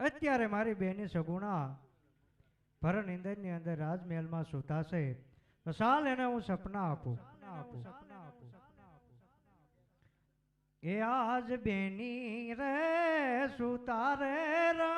અત્યારે મારી બેની સગુણા ભરણ ઇન્દરની અંદર રાજમહેલમાં સૂતા છે તો સાલ એને હું સપના આપું. આપું સપના આપું એ આજ બેની રે સુતા રે રા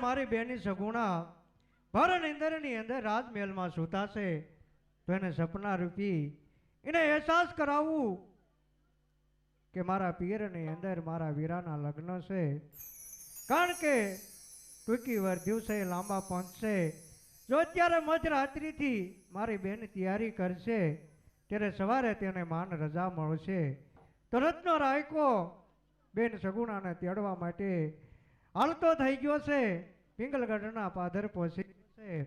મારી બેની સગુણા ભર નિંદરની અંદર રાજમહેલમાં સૂતા તો એને સપના રૂપી એને અહેસાસ કરાવવું કે મારા પિયરની અંદર મારા વીરાના લગ્ન છે. કારણ કે ટૂંકી વાર દિવસે લાંબા પહોંચશે. જો અત્યારે મધરાત્રિથી મારી બેન તૈયારી કરશે, ત્યારે સવારે તેને માન રજા મળશે. તો રત્નો રાયકો બેન સગુણાને તેડવા માટે હાલતો થઈ ગયો છે. પિંગલગઢના પાદર પહોંચી છે.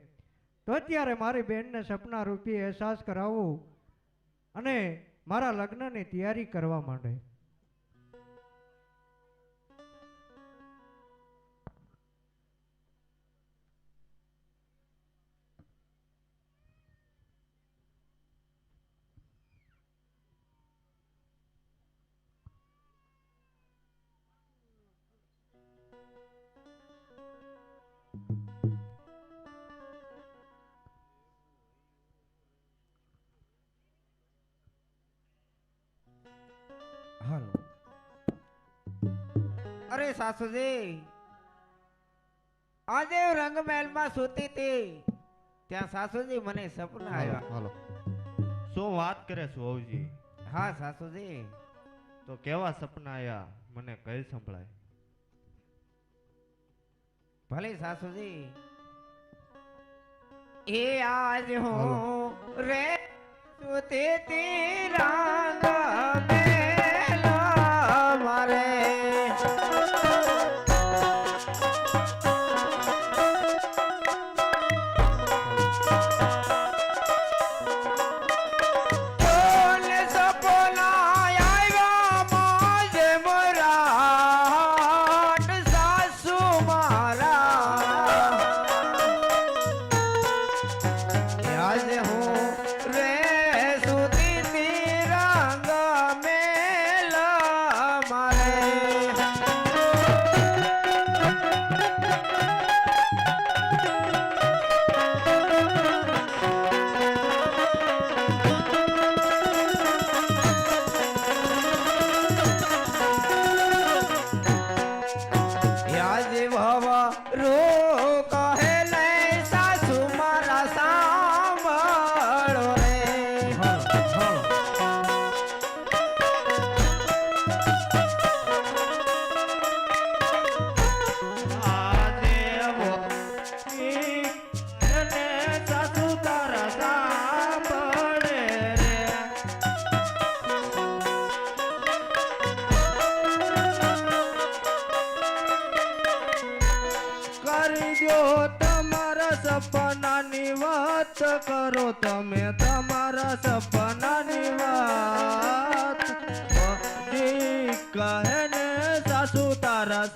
તો અત્યારે મારી બેનને સપના રૂપી અહેસાસ કરાવવું અને મારા લગ્નની તૈયારી કરવા માંડે. અરે સાસુજી. આજે રંગમહેલમાં સૂતી હતી. ત્યાં સાસુજી મને સપના આવ્યા. હાલો. શું વાત કરે છો વહુજી? હા સાસુજી. તો કેવા સપના આવ્યા? મને કઈ સંભળાય? ભલે સાસુજી. એ આજ હું રે સૂતી હતી રંગમહેલમાં કહે ને સાસુ તારા